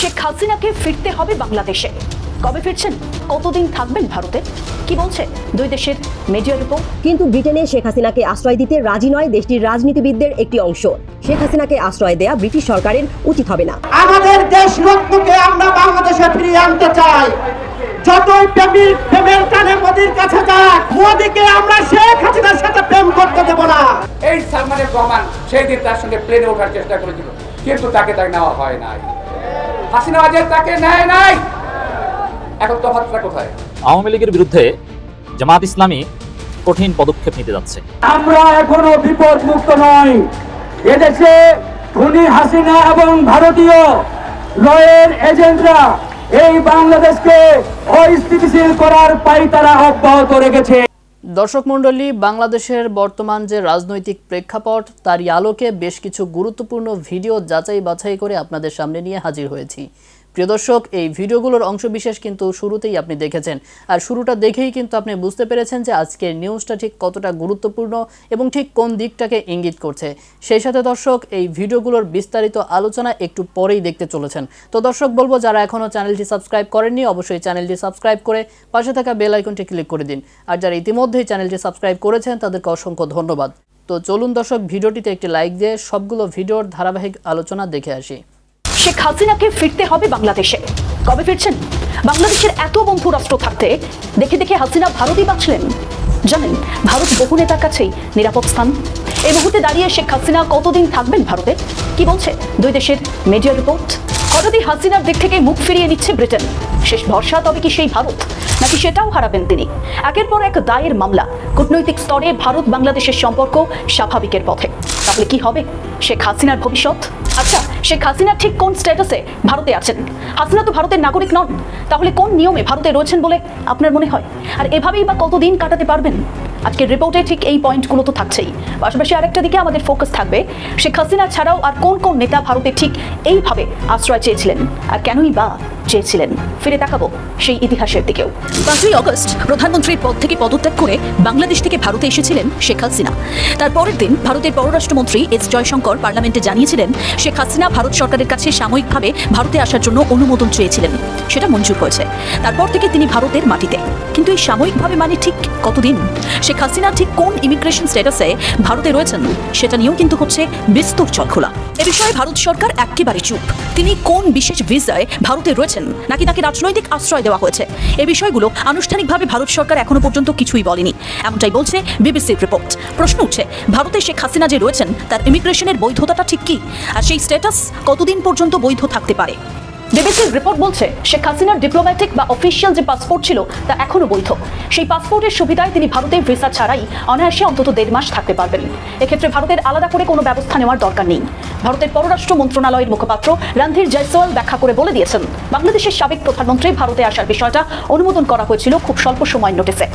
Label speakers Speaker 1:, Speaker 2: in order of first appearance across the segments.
Speaker 1: শেখ হাসিনাকে ফিরতে হবে বাংলাদেশে। কবে ফিরছেন? কতদিন থাকবেন ভারতে? কি বলছে দুই দেশের মিডিয়া রিপোর্ট
Speaker 2: কিন্তু ব্রিটেনে শেখ হাসিনাকে আশ্রয় দিতে রাজি নয় দেশটির রাজনীতিবিদদের একটি অংশ। শেখ হাসিনাকে আশ্রয় দেয়া ব্রিটিশ সরকারের উচিত হবে না।
Speaker 3: আমাদের দেশ রত্নকে আমরা বাংলাদেশে ফিরিয়ে আনতে চাই। যতই প্রেমিক প্রেমের টানে মোদির কাছে যাক মোদিকে আমরা শেখ হাসিনার সাথে প্রেম করতে দেব না।
Speaker 4: এই সালমানের রহমান সেই দিন তার সঙ্গে প্লেনে ওঠার চেষ্টা করেছিল কিন্তু তাকে তাকে নেওয়া হয় নাই। হাসিনা আজের তাকে নেয় নাই। এখন তফাৎটা কোথায়?
Speaker 5: আওয়ামী লীগের বিরুদ্ধে জামাত ইসলামী কঠিন পদক্ষেপ নিতে যাচ্ছে।
Speaker 6: আমরা এখনও বিপদ মুক্ত নই। এদেশে খুনি হাসিনা এবং ভারতীয় রয়ের এজেন্টরা এই বাংলাদেশকে অস্থিতিশীল করার পাইতারা অব্যাহত রেখেছে।
Speaker 7: দর্শক মণ্ডলী, বাংলাদেশের বর্তমান যে রাজনৈতিক প্রেক্ষাপট, তারই আলোকে বেশ কিছু গুরুত্বপূর্ণ ভিডিও যাচাই বাছাই করে আপনাদের সামনে নিয়ে হাজির হয়েছি। প্রিয় দর্শক, এই ভিডিওগুলোর অংশবিশেষ কিন্তু শুরুতেই আপনি দেখেছেন। আর শুরুটা দেখেই কিন্তু আপনি বুঝতে পেরেছেন যে আজকের নিউজটা ঠিক কতটা গুরুত্বপূর্ণ এবং ঠিক কোন দিকটাকে ইঙ্গিত করছে। সেই সাথে দর্শক, এই ভিডিওগুলোর বিস্তারিত আলোচনা একটু পরেই দেখতে চলেছেন। তো দর্শক, বলব যারা এখনও চ্যানেলটি সাবস্ক্রাইব করেননি, অবশ্যই চ্যানেলটি সাবস্ক্রাইব করে পাশে থাকা বেল আইকনটি ক্লিক করে দিন। আর যারা ইতিমধ্যেই চ্যানেলটি সাবস্ক্রাইব করেছেন, তাদেরকে অসংখ্য ধন্যবাদ। তো চলুন দর্শক, ভিডিওটিতে একটি লাইক দিয়ে সবগুলো ভিডিওর ধারাবাহিক আলোচনা দেখে আসি।
Speaker 1: শেখ হাসিনাকে ফিরতে হবে বাংলাদেশে। কবে ফিরছেন? বাংলাদেশের এত বন্ধু রাষ্ট্র থাকতে দেখে দেখে হাসিনা ভারতই বাঁচলেন। জানেন, ভারত বহু নেতার কাছেই নিরাপদ স্থান। এই মুহূর্তে দাঁড়িয়ে শেখ হাসিনা কতদিন থাকবেন ভারতে? কি বলছে দুই দেশের মিডিয়া রিপোর্ট হঠাৎই হাসিনার দিক থেকে মুখ ফিরিয়ে নিচ্ছে ব্রিটেন? শেষ ভরসা তবে কি সেই ভারত? নাকি সেটাও হারাবেন তিনি? একের পর এক দায়ের মামলা। কূটনৈতিক স্তরে ভারত বাংলাদেশের সম্পর্ক স্বাভাবিকের পথে। তাহলে কি হবে? শেখ হাসিনার ভবিষ্যৎ? আচ্ছা শেখ হাসিনা ঠিক কোন স্ট্যাটাসে ভারতে আছেন? হাসিনা তো ভারতের নাগরিক নন। তাহলে কোন নিয়মে ভারতে রয়েছেন বলে আপনার মনে হয়? আর এভাবেই বা কতদিন কাটাতে পারবেন? আজকের রিপোর্টে ঠিক এই পয়েন্টগুলো তো থাকছেই। পাশাপাশি আরেকটা দিকে আমাদের ফোকাস থাকবে, শেখ হাসিনা ছাড়াও আর কোন কোন নেতা ভারতে ঠিক এইভাবে আশ্রয় চেয়েছিলেন? আর কেনই বা চেয়েছিলেন। ফিরে তাকাবো সেই ইতিহাসের দিকেও।
Speaker 8: পাঁচই অগস্ট প্রধানমন্ত্রীর পদ থেকে পদত্যাগ করে বাংলাদেশ থেকে ভারতে এসেছিলেন শেখ হাসিনা। তার পরের দিন ভারতের পররাষ্ট্রমন্ত্রী এস জয়শঙ্কর পার্লামেন্টে জানিয়েছিলেন, শেখ হাসিনা ভারত সরকারের কাছে সাময়িকভাবে ভারতে আসার জন্য অনুমোদন চেয়েছিলেন। সেটা মঞ্জুর হয়েছে তারপর থেকে তিনি ভারতের মাটিতে। কিন্তু এই সাময়িকভাবে মানে ঠিক কতদিন? শেখ হাসিনা ঠিক কোন ইমিগ্রেশন স্ট্যাটাসে ভারতে রয়েছেন, সেটা নিয়েও কিন্তু হচ্ছে বিস্তর চলখোলা এ বিষয়ে ভারত সরকার একেবারে চুপ। তিনি কোন বিশেষ ভিসায় ভারতে রয়েছেন নাকি তাকে রাজনৈতিক আশ্রয় দেওয়া হয়েছে? এ বিষয়গুলো আনুষ্ঠানিকভাবে ভারত সরকার এখনও পর্যন্ত কিছুই বলেনি। এমনটাই বলছে বিবিসির রিপোর্ট। প্রশ্ন উঠছে, ভারতে শেখ হাসিনা যে রয়েছেন, তার ইমিগ্রেশনের বৈধতাটা ঠিক কি? আর সেই স্ট্যাটাস কতদিন পর্যন্ত বৈধ থাকতে পারে?
Speaker 1: বিবিসির রিপোর্ট বলছে, শেখ হাসিনার ডিপ্লোম্যাটিক বা অফিসিয়াল যে পাসপোর্ট ছিল, তা এখনও বৈধ। সেই পাসপোর্টের সুবিধায় তিনি ভারতের ভিসা ছাড়াই অনায়াসে অন্তত দেড় মাস থাকতে পারবেন। এক্ষেত্রে ভারতের আলাদা করে কোনো ব্যবস্থা নেওয়ার দরকার নেই। ভারতের পররাষ্ট্র মন্ত্রণালয়ের মুখপাত্র রণধীর জয়সওয়াল ব্যাখ্যা করে বলে দিয়েছেন, বাংলাদেশের সাবেক প্রধানমন্ত্রী ভারতে আসার বিষয়টা অনুমোদন করা হয়েছিল খুব স্বল্প সময় নোটিসে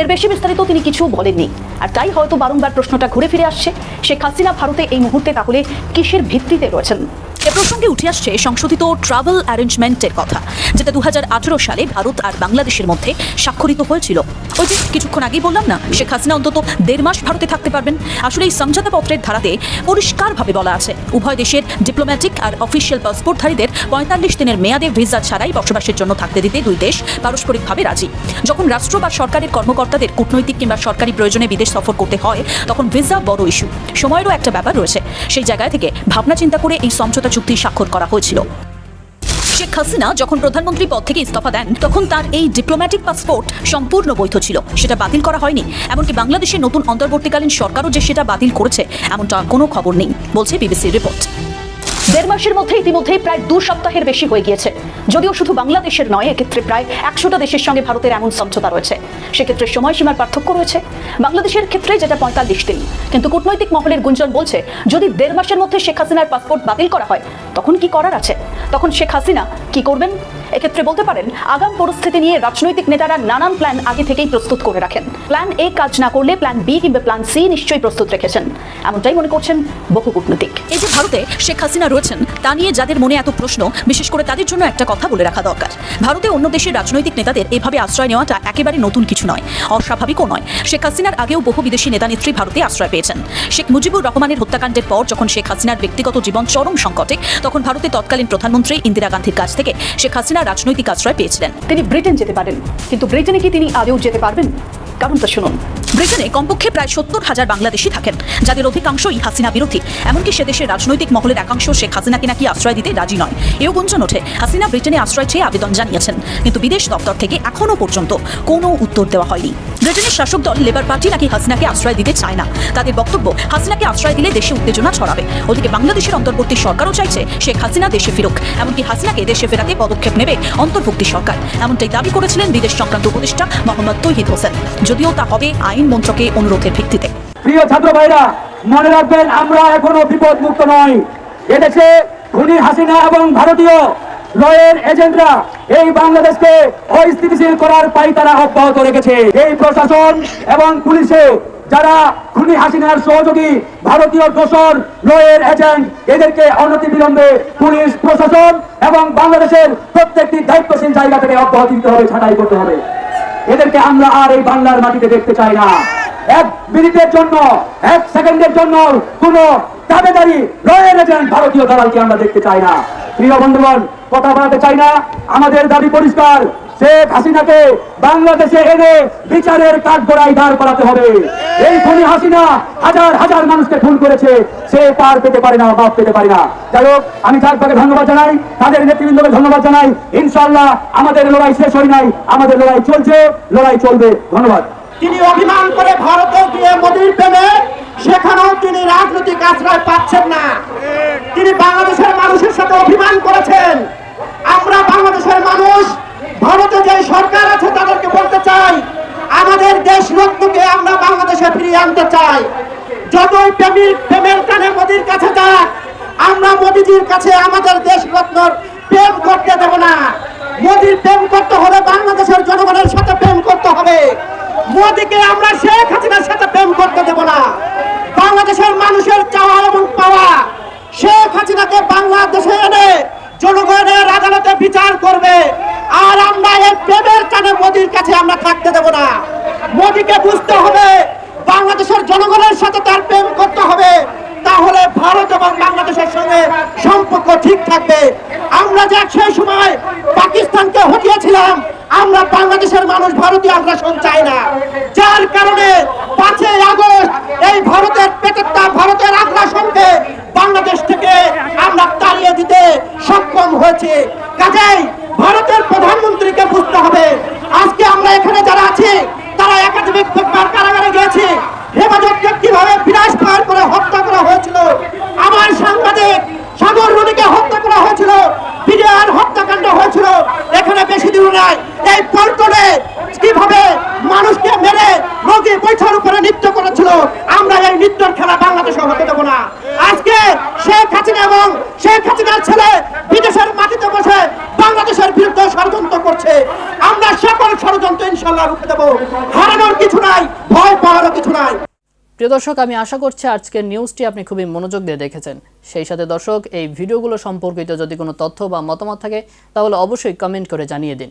Speaker 1: এর বেশি বিস্তারিত তিনি কিছু বলেননি। আর তাই হয়তো বারংবার প্রশ্নটা ঘুরে ফিরে আসছে, শেখ হাসিনা ভারতে এই মুহূর্তে তাহলে কিসের ভিত্তিতে রয়েছেন?
Speaker 8: এ প্রসঙ্গে উঠে আসছে সংশোধিত ট্রাভেল অ্যারেঞ্জমেন্টের কথা, যেটা দুহাজার আঠারো সালে ভারত আর বাংলাদেশের মধ্যে স্বাক্ষরিত হয়েছিল। ওই যে কিছুক্ষণ আগেই বললাম না, শেখ হাসিনা অন্তত দেড় মাস ভারতে থাকতে পারবেন। আসলে এই সমঝোতাপত্রের ধারাতে পরিষ্কারভাবে বলা আছে, উভয় দেশের ডিপ্লোম্যাটিক আর অফিসিয়াল পাসপোর্টধারীদের পঁয়তাল্লিশ দিনের মেয়াদে ভিসা ছাড়াই বসবাসের জন্য থাকতে দিতে দুই দেশ পারস্পরিকভাবে রাজি। যখন রাষ্ট্র বা সরকারের কর্মকর্তাদের কূটনৈতিক কিংবা সরকারি প্রয়োজনে বিদেশ সফর করতে হয়, তখন ভিসা বড় ইস্যু সময়েরও একটা ব্যাপার রয়েছে। সেই জায়গায় থেকে ভাবনা চিন্তা করে এই সমঝোতা চুক্তি স্বাক্ষর করা হয়েছিল। শেখ হাসিনা যখন প্রধানমন্ত্রী পদ থেকে ইস্তফা দেন, তখন তার এই ডিপ্লোম্যাটিক পাসপোর্ট সম্পূর্ণ বৈধ ছিল। সেটা বাতিল করা হয়নি, এমনকি বাংলাদেশের নতুন অন্তর্বর্তীকালীন সরকারও যে সেটা বাতিল করেছে, এমনটা কোনো খবর নেই, বলছে বিবিসির রিপোর্ট।
Speaker 1: দেড় মাসের মধ্যে ইতিমধ্যেই প্রায় দু সপ্তাহের বেশি হয়ে গিয়েছে। যদিও শুধু বাংলাদেশের নয়, এক্ষেত্রে প্রায় একশোটা দেশের সঙ্গে ভারতের এমন সমঝোতা রয়েছে। সেক্ষেত্রে সময়সীমার পার্থক্য রয়েছে। বাংলাদেশের ক্ষেত্রে যেটা পঁয়তাল্লিশ দিন। কিন্তু কূটনৈতিক মহলের গুঞ্জন বলছে, যদি দেড় মাসের মধ্যে শেখ হাসিনার পাসপোর্ট বাতিল করা হয়, তখন কি করার আছে? তখন শেখ হাসিনা কি করবেন? এক্ষেত্রে বলতে পারেন, আগাম পরিস্থিতি নিয়ে রাজনৈতিক নেতারা নানান প্ল্যান আগে থেকেই প্রস্তুত করে রাখেন। প্ল্যান এ কাজ না করলে প্ল্যান বি কিংবা প্ল্যান সি নিশ্চয়ই প্রস্তুত রেখেছেন। এমনটাই মনে করছেন বহু কূটনীতিক।
Speaker 8: এই যে ভারতে শেখ হাসিনা রয়েছেন, তা নিয়ে যাদের মনে এত প্রশ্ন, বিশেষ করে তাদের জন্য একটা কথা বলে রাখা দরকার। ভারতে অন্য দেশের রাজনৈতিক নেতাদের এভাবে আশ্রয় নেওয়াটা একেবারে নতুন কিছু নয়, অস্বাভাবিকও নয়। শেখ হাসিনার আগেও বহু বিদেশি নেতা নেত্রী ভারতে আশ্রয় পেয়েছেন। শেখ মুজিবুর রহমানের হত্যাকাণ্ডের পর যখন শেখ হাসিনার ব্যক্তিগত জীবন চরম সংকটে, তখন ভারতে তৎকালীন প্রধানমন্ত্রী প্রধানমন্ত্রী ইন্দিরা গান্ধীর কাছ থেকে শেখ হাসিনা রাজনৈতিক আশ্রয় পেয়েছিলেন।
Speaker 1: তিনি ব্রিটেন যেতে পারেন। কিন্তু ব্রিটেনে কি তিনি আদৌ যেতে পারবেন? কারণটা শুনুন।
Speaker 8: ব্রিটেনে কমপক্ষে প্রায় সত্তর হাজার বাংলাদেশি থাকেন, যাদের অধিকাংশই হাসিনা বিরোধী। এমনকি সে দেশের রাজনৈতিক মহলের একাংশ শেখ হাসিনাকে নাকি আশ্রয় দিতে রাজি নয়। এও গুঞ্জন ওঠে, হাসিনা ব্রিটেনে আশ্রয় চেয়ে আবেদন জানিয়েছেন। কিন্তু বিদেশ দপ্তর থেকে এখনও পর্যন্ত কোনো উত্তর দেওয়া হয়নি। ব্রিটেনের শাসক দল লেবার পার্টি নাকি হাসিনাকে আশ্রয় দিতে চায় না। তাদের বক্তব্য, হাসিনাকে আশ্রয় দিলে দেশে উত্তেজনা ছড়াবে। ওদিকে বাংলাদেশের অন্তর্বর্তী সরকারও চাইছে শেখ হাসিনা দেশে ফিরুক। এমনকি হাসিনাকে দেশে ফেরাতে পদক্ষেপ নেবে অন্তর্ভুক্তি সরকার। এমনটাই দাবি করেছিলেন বিদেশ সংক্রান্ত উপদেষ্টা মোহাম্মদ তৈহিদ হোসেন। যদিও তা হবে আইন মন্ত্রকে অনুরোধের ভিত্তিতে।
Speaker 6: প্রিয় ছাত্র ভাইরা, মনে রাখবেন, আমরা এখনও বিপদ মুক্ত নই। এদেশে খুনি হাসিনা এবং ভারতীয় রয়ের এজেন্টরা এই বাংলাদেশকে অস্থিতিশীল করার পাই তারা অব্যাহত রেখেছে। এই প্রশাসন এবং পুলিশে যারা খুনি হাসিনার সহযোগী ভারতীয় দোসর, লয়ের এজেন্ট, এদেরকে অনতিবিলম্বে পুলিশ, প্রশাসন এবং বাংলাদেশের প্রত্যেকটি দায়িত্বশীল জায়গা থেকে অব্যাহতি দিতে হবে, ছাঁটাই করতে হবে। এদেরকে আমরা আর এই বাংলার মাটিতে দেখতে চাই না। এক মিনিটের জন্য, এক সেকেন্ডের জন্য কোন দাবেদারি রয়েল এজেন্ট ভারতীয় দালালকে আমরা দেখতে চাই না। প্রিয় বন্ধুগণ, কথা বলাতে চাই না। আমাদের দাবি পরিষ্কার শেখ হাসিনাকে বাংলাদেশে এনে বিচারের কাঠ গড়াই দাঁড় করাতে হবে। এই খুনি হাসিনা হাজার হাজার মানুষকে খুন করেছে। সে পার পেতে পারে না, বাপ পেতে পারে না। যাই হোক, আমি চারপাকে ধন্যবাদ জানাই, তাদের নেতৃবৃন্দকে ধন্যবাদ জানাই। ইনশাআল্লাহ আমাদের লড়াই শেষ হয় নাই, আমাদের লড়াই চলছে, লড়াই চলবে। ধন্যবাদ।
Speaker 3: তিনি অভিমান করে ভারতে গিয়ে মোদীর প্রেমে, সেখানেও তিনি রাজনৈতিক আশ্রয় পাচ্ছেন না। তিনি বাংলাদেশের মানুষের সাথে অভিমান করেছেন আমরা বাংলাদেশের মানুষ ভারতে যে সরকার আছে তাদেরকে বলতে চাই আমাদের দেশ রত্নকে আমরা বাংলাদেশে ফিরিয়ে আনতে চাই। যতই প্রেমিক, প্রেমের টানে মোদীর কাছে যাক, আমরা মোদীজির কাছে আমাদের দেশ রত্নর প্রেম করতে দেব না। মোদীর প্রেম করতে হলে বাংলাদেশের জনগণের সাথে প্রেম করতে হবে। মোদীকে আমরা শেখ হাসিনার সাথে প্রেম করতে দেব না। বাংলাদেশের মানুষের চাওয়া এবং পাওয়া, শেখ হাসিনাকে বাংলাদেশে এনে জনগণের আদালতে বিচার করবে। আর আমরা এই প্রেমের টানে মোদীর কাছে আমরা থাকতে দেব না। মোদীকে বুঝতে হবে, বাংলাদেশের জনগণের সাথে তার প্রেম করতে হবে, তাহলে ভারত এবং বাংলাদেশের সঙ্গে সম্পর্ক ঠিক থাকবে। আমরা যে সেই সময় পাকিস্তানকে হটিয়েছিলাম, আমরা বাংলাদেশের মানুষ ভারতীয়, আমরা না যার কারণে পাঁচই আগস্ট এই ভারতের পেটের দাম ভারতের আগ্রাসনকে বাংলাদেশ থেকে আমরা তাড়িয়ে দিতে সক্ষম হয়েছে কাজেই ভারতের প্রধানমন্ত্রীকে বুঝতে হবে আজকে আমরা এখানে যারা আছি তারা একাডেমিক পেপার কারাগারে গিয়েছি হেফাজতকে কীভাবে বিনাশ পার করে হত্যা করা হয়েছিল আমার সাংবাদিক সাগর রুনিকে হত্যা করা হয়েছিল বিজয়ার হত্যাকাণ্ড হয়েছিল এখানে বেশি দূর নাই এই পল্টনে কীভাবে মানুষকে মেরে রোগী বৈঠার উপরে নৃত্য করেছিল। আমরা এই নৃত্যর খেলা বাংলাদেশে হতে দেবো না। আজকে শেখ হাসিনা এবং শেখ হাসিনার ছেলে বিদেশের মাটিতে বসে বাংলাদেশের বিরুদ্ধে ষড়যন্ত্র করছে। আমরা সকল ষড়যন্ত্র ইনশাল্লাহ রুখে দেবো। হারানোর কিছু নাই, ভয় পাওয়ারও কিছু নাই।
Speaker 7: প্রিয় দর্শক, আমি আশা করছি আজকের নিউজটি আপনি খুবই মনোযোগ দিয়ে দেখেছেন। সেই সাথে দর্শক, এই ভিডিওগুলো সম্পর্কিত যদি কোনো তথ্য বা মতামত থাকে, তাহলে অবশ্যই কমেন্ট করে জানিয়ে দিন।